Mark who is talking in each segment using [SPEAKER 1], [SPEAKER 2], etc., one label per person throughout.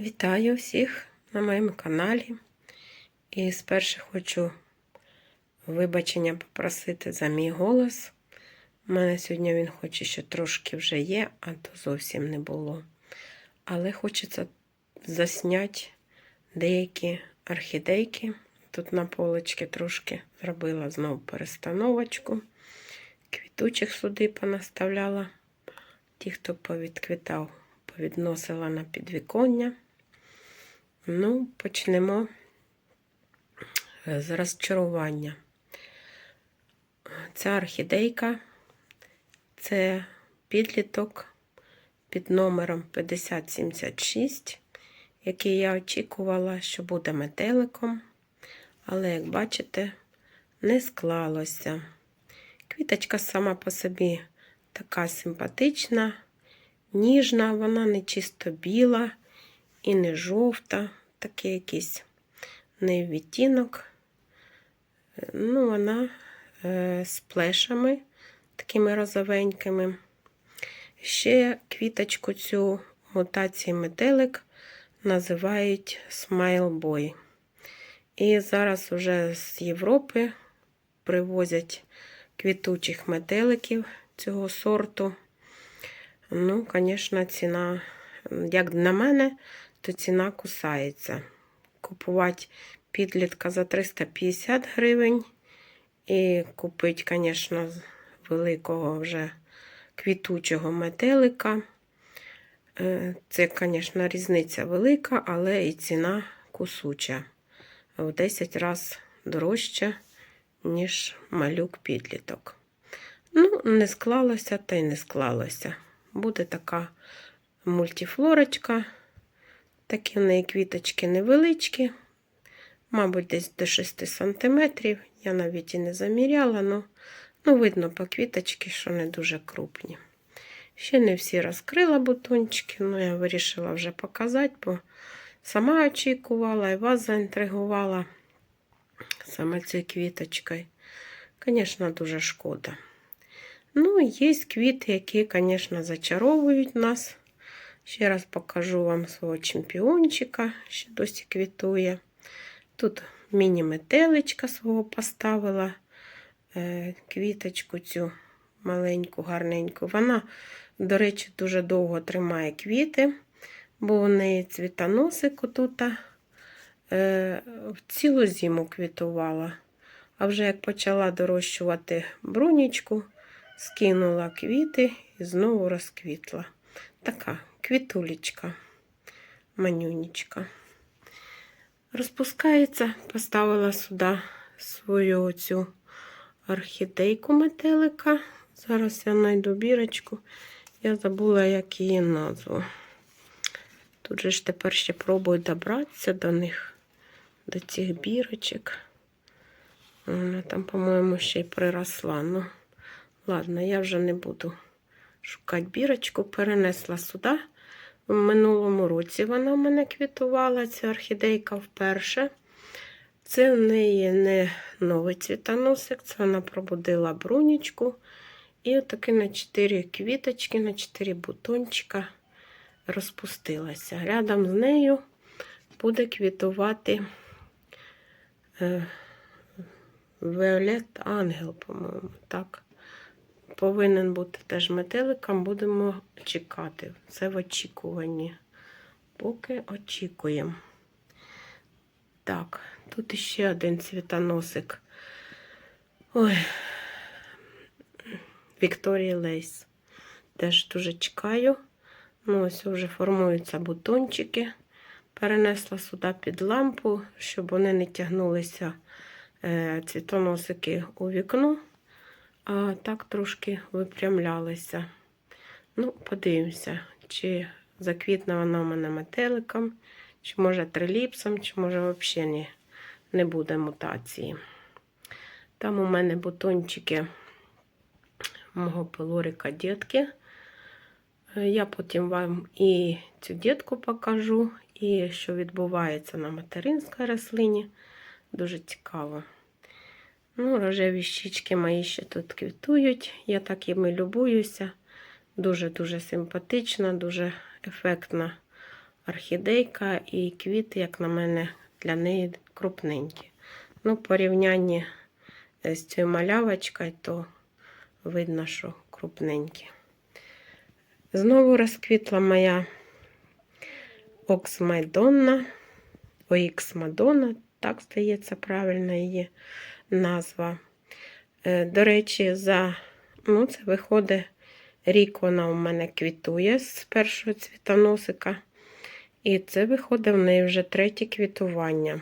[SPEAKER 1] Вітаю всіх на моєму каналі. І спершу хочу вибачення попросити за мій голос. У мене сьогодні він хоче, що трошки вже є, а то зовсім не було. Але хочеться засняти деякі орхідейки. Тут на полочці трошки зробила знову перестановочку. Квітучих сюди понаставляла. Ті, хто повідквітав, повідносила на підвіконня. Ну, почнемо з розчарування. Ця орхідейка це підліток під номером 5076, який я очікувала, що буде метеликом, але, як бачите, не склалося. Квіточка сама по собі така симпатична, ніжна, вона не чисто біла і не жовта, такий якийсь не відтінок. Ну, вона е, з плешами такими розовенькими. Ще квіточку цю мутації метелик називають Boy. І зараз вже з Європи привозять квітучих метеликів цього сорту. Ну, звісно, ціна, як на мене, то ціна кусається. Купувати підлітка за 350 гривень. І купити, звісно, великого вже квітучого метелика. Е, Це, звісно, різниця велика, але і ціна кусуча. В 10 разів дорожча, ніж малюк-підліток. Ну, не склалося, та й не склалося. Буде така мультифлорочка. Такі в неї квіточки невеличкі, мабуть, десь до 6 см. Я навіть і не заміряла, але ну, видно по квіточки, що не дуже крупні. Ще не всі розкрила бутончики, але я вирішила вже показати, бо сама очікувала і вас заінтригувала саме цією квіточкою. Звісно, дуже шкода. Ну, є квіти, які, звісно, зачаровують нас. Ще раз покажу вам свого чемпіончика, що досі квітує. Тут міні-метеличка свого поставила, е, квіточку цю маленьку, гарненьку. Вона, до речі, дуже довго тримає квіти, бо у неї цвітоносик отут е, в цілу зиму квітувала. А вже як почала дорощувати брунічку, скинула квіти і знову розквітла. Така квітулечка, манюнечка. Розпускається, поставила сюди свою цю орхідейку метелика. Зараз я знайду бірочку. Я забула, як її назву. Тут же ж тепер ще пробую добратися до них, до цих бірочок. Вона там, по-моєму, ще й приросла. Ну, ладно, я вже не буду шукати бірочку, перенесла сюди. В минулому році вона в мене квітувала, ця орхідейка вперше. Це в неї не новий цвітоносик, це вона пробудила брунічку. І отаки на 4 квіточки, на 4 бутончика розпустилася. Рядом з нею буде квітувати е, Віолет Ангел, по-моєму. так повинен бути теж метеликом, будемо чекати. Це в очікуванні. Поки очікуємо. Так, тут ще один цвітоносик. Ой, Вікторія Лейс. Теж дуже чекаю. Ну, ось вже формуються бутончики. Перенесла сюди під лампу, щоб вони не тягнулися е, цвітоносики у вікно а так трошки випрямлялися. Ну, подивимося, чи заквітне вона у мене метеликом, чи може триліпсом, чи може взагалі не, не буде мутації. Там у мене бутончики мого пилорика дітки. Я потім вам і цю дітку покажу, і що відбувається на материнській рослині. Дуже цікаво. Ну, рожеві щічки мої ще тут квітують. Я так іми любуюся. Дуже-дуже симпатична, дуже ефектна орхідейка і квіти, як на мене, для неї крупненькі. Ну, порівнянні е, з цією малявочкою, то видно, що крупненькі. Знову розквітла моя Окс Майдонна, Оікс Мадонна, так здається, правильна її назва. Е, До речі, за ну, це виходить рік вона у мене квітує з першого цвітоносика. І це виходить в неї вже третє квітування.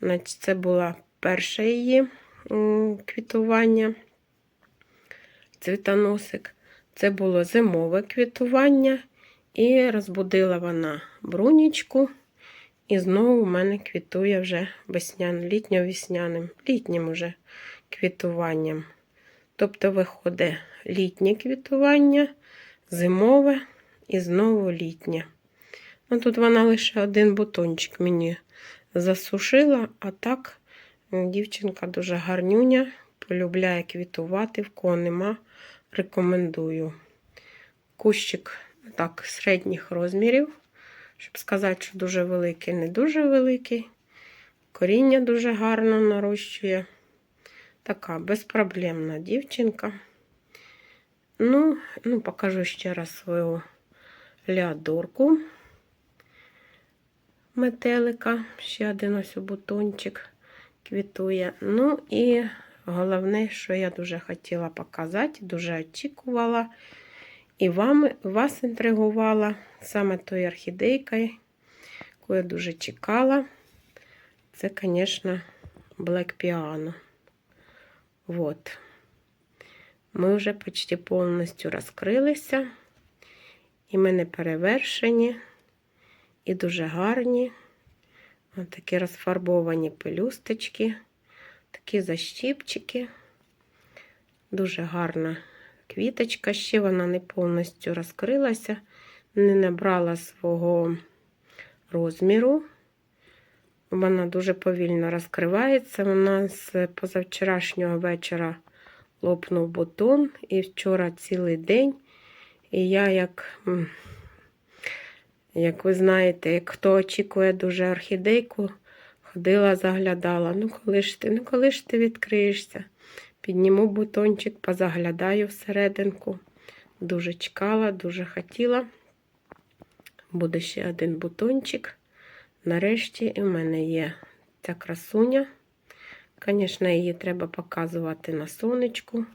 [SPEAKER 1] Значить, це було перше її квітування, цвітоносик. Це було зимове квітування. І розбудила вона брунічку. І знову у мене квітує вже веснян, літньо-весняним, літнім уже квітуванням. Тобто виходить літнє квітування, зимове і знову літнє. Ну, тут вона лише один бутончик мені засушила, а так дівчинка дуже гарнюня, полюбляє квітувати, в кого нема, рекомендую. Кущик так, середніх розмірів, щоб сказати, що дуже великий, не дуже великий. Коріння дуже гарно нарощує. Така безпроблемна дівчинка. Ну, ну, покажу ще раз свою леодорку метелика. Ще один ось бутончик квітує. Ну і головне, що я дуже хотіла показати, дуже очікувала. І вам, вас інтригувала саме тою орхідейкою, яку я дуже чекала. Це, звісно, Black Piano. Вот. Ми вже почти повністю розкрилися. І ми не перевершені, і дуже гарні. Ось такі розфарбовані пелюсточки, такі защіпчики. Дуже гарна квіточка. Ще вона не повністю розкрилася, не набрала свого розміру. Вона дуже повільно розкривається. Нас з позавчорашнього вечора лопнув бутон, і вчора цілий день. І я, як, як ви знаєте, як хто очікує дуже орхідейку, ходила, заглядала. Ну, коли ж ти, ну коли ж ти відкриєшся? Підніму бутончик, позаглядаю всерединку. Дуже чекала, дуже хотіла. Буде ще один бутончик. Нарешті в мене є ця красуня. Звісно, її треба показувати на сонечку.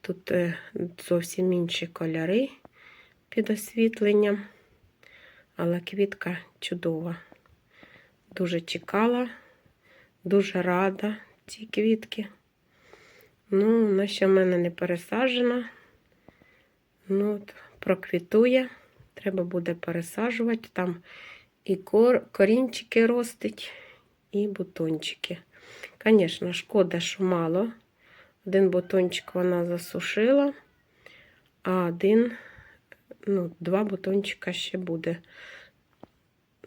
[SPEAKER 1] Тут е, зовсім інші кольори під освітленням, але квітка чудова. Дуже чекала, дуже рада ці квітки. Ну, вона ще в мене не пересаджена. Ну, проквітує. Треба буде пересаджувати. Там і кор... корінчики ростуть, і бутончики. Звісно, шкода, що мало. Один бутончик вона засушила, а один, ну, два бутончика ще буде.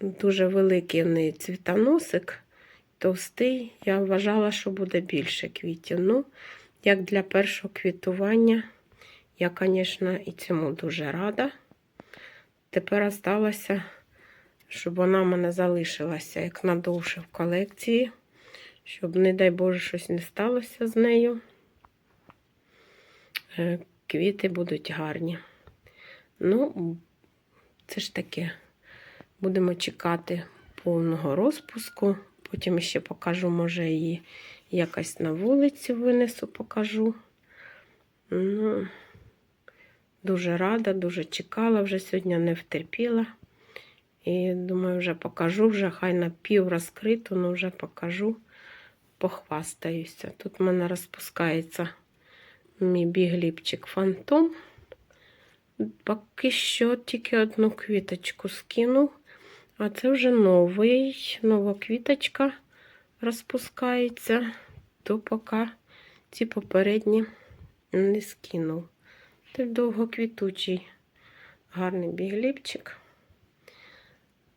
[SPEAKER 1] Дуже великий в неї цвітоносик, товстий. Я вважала, що буде більше квітів. Ну, як для першого квітування, я, звісно, і цьому дуже рада. Тепер залишилося, щоб вона в мене залишилася як надовше в колекції, щоб, не дай Боже, щось не сталося з нею. Е, Квіти будуть гарні. Ну, це ж таке. Будемо чекати повного розпуску. Потім ще покажу, може, її якось на вулицю винесу, покажу. Ну, Дуже рада, дуже чекала, вже сьогодні не втерпіла. І думаю, вже покажу, вже хай на пів розкрито, але вже покажу, похвастаюся. Тут в мене розпускається мій бігліпчик фантом. Поки що тільки одну квіточку скинув. А це вже новий, нова квіточка розпускається, то поки ці попередні не скинув. Це довгоквітучий гарний бігліпчик.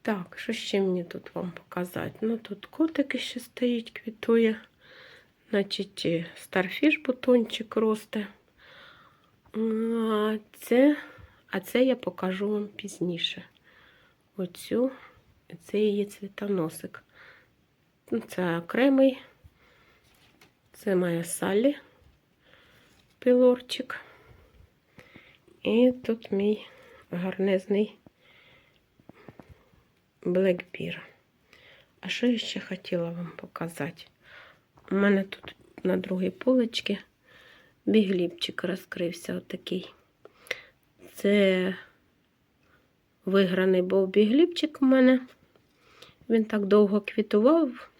[SPEAKER 1] Так, що ще мені тут вам показати? Ну, тут котики ще стоїть, квітує. Значить, старфіш бутончик росте. А це, а це я покажу вам пізніше. оцю, це її цвітоносик. Ну, Це окремий. Це моя Саллі пілорчик. І тут мій гарнезний Blackbeard. А що я ще хотіла вам показати? У мене тут на другій полочці бігліпчик розкрився отакий. Це виграний був бігліпчик у мене. Він так довго квітував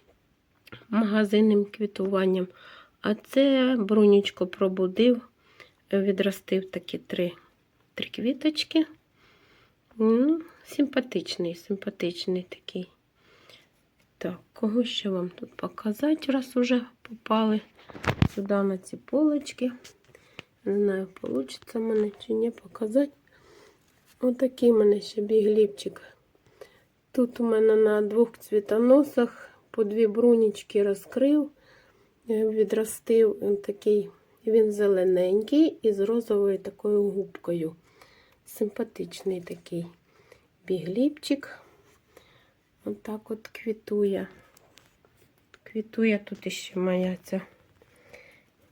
[SPEAKER 1] магазинним квітуванням. А це брунічко пробудив, відростив такі три, три квіточки. Ну, симпатичний, симпатичний такий. Так, кого ще вам тут показати, раз уже попали сюди на ці полочки. Не знаю, вийде мене чи ні показати. Отакий у мене ще бігліпчик. Тут у мене на двох цвітоносах по дві брунічки розкрив, е, відростив такий, він зелененький і з розовою такою губкою. Симпатичний такий бігліпчик. Отак от квітує. Квітує тут іще моя ця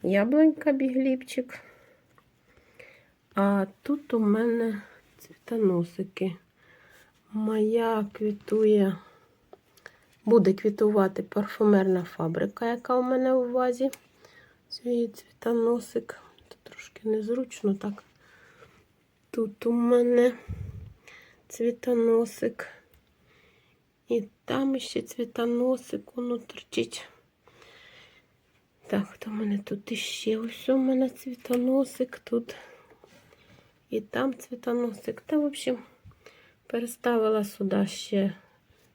[SPEAKER 1] яблунька бігліпчик. А тут у мене цвітоносики. Моя квітує, буде квітувати парфумерна фабрика, яка у мене у вазі. Цей цвітоносик. Тут трошки незручно так. Тут у мене цвітоносик. І там ще цвітоносик, воно торчить. Так, то в мене тут іще ось у мене цвітоносик тут. І там цвітоносик. Та, в общем, переставила сюди ще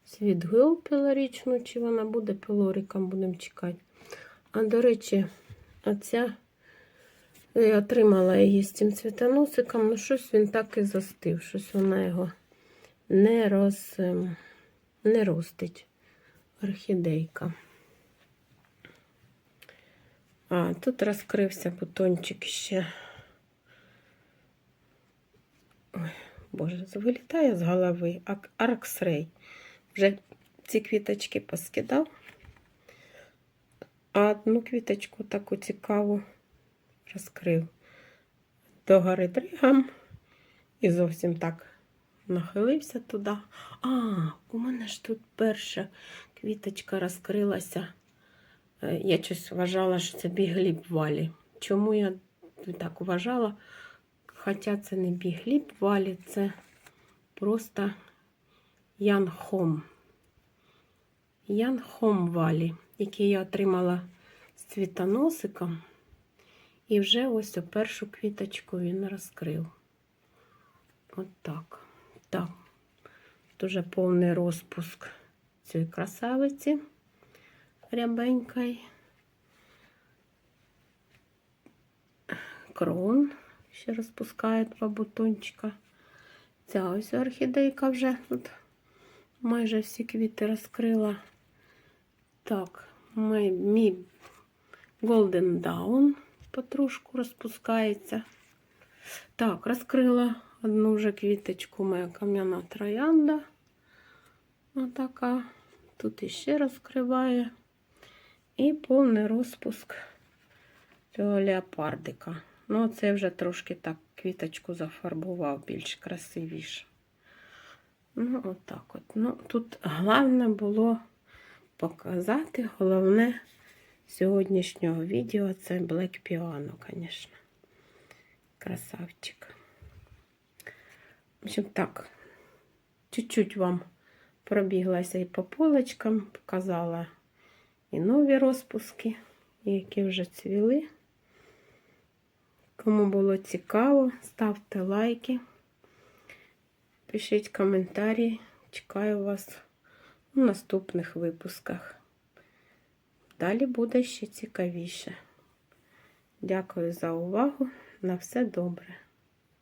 [SPEAKER 1] світгил пілорічну, чи вона буде пілориком, будемо чекати. А, до речі, оця я отримала її з цим цвітоносиком, ну щось він так і застив, щось вона його не роз, ем, не ростить. Орхідейка. А, тут розкрився бутончик ще. Ой, Боже, вилітає з голови. Арксрей. Вже ці квіточки поскидав. А одну квіточку таку цікаву розкрив до гори дригам і зовсім так нахилився туди. А, у мене ж тут перша квіточка розкрилася. Е, Я щось вважала, що це бігліб валі. Чому я так вважала? Хоча це не бігліб валі, це просто Янхом. Янхом валі, який я отримала з цвітоносиком. І вже ось першу квіточку він розкрив. От так. Так, дуже повний розпуск цієї красавиці рябенької. Крон ще розпускає два бутончика. Ця ось орхідейка вже тут майже всі квіти розкрила. Так, мій, мій Golden Dawn потрошку розпускається. Так, розкрила одну вже квіточку моя кам'яна троянда. Отака. Тут іще розкриває. І повний розпуск цього леопардика. Ну, це вже трошки так квіточку зафарбував більш красивіше. Ну, отак от. Ну, тут головне було показати, головне сьогоднішнього відео це Black Piano, звісно. Красавчик. В общем, так, чуть-чуть вам пробіглася і по полочкам, показала і нові розпуски, які вже цвіли. Кому було цікаво, ставте лайки, пишіть коментарі. Чекаю вас у наступних випусках. Далі буде ще цікавіше. Дякую за увагу. На все добре.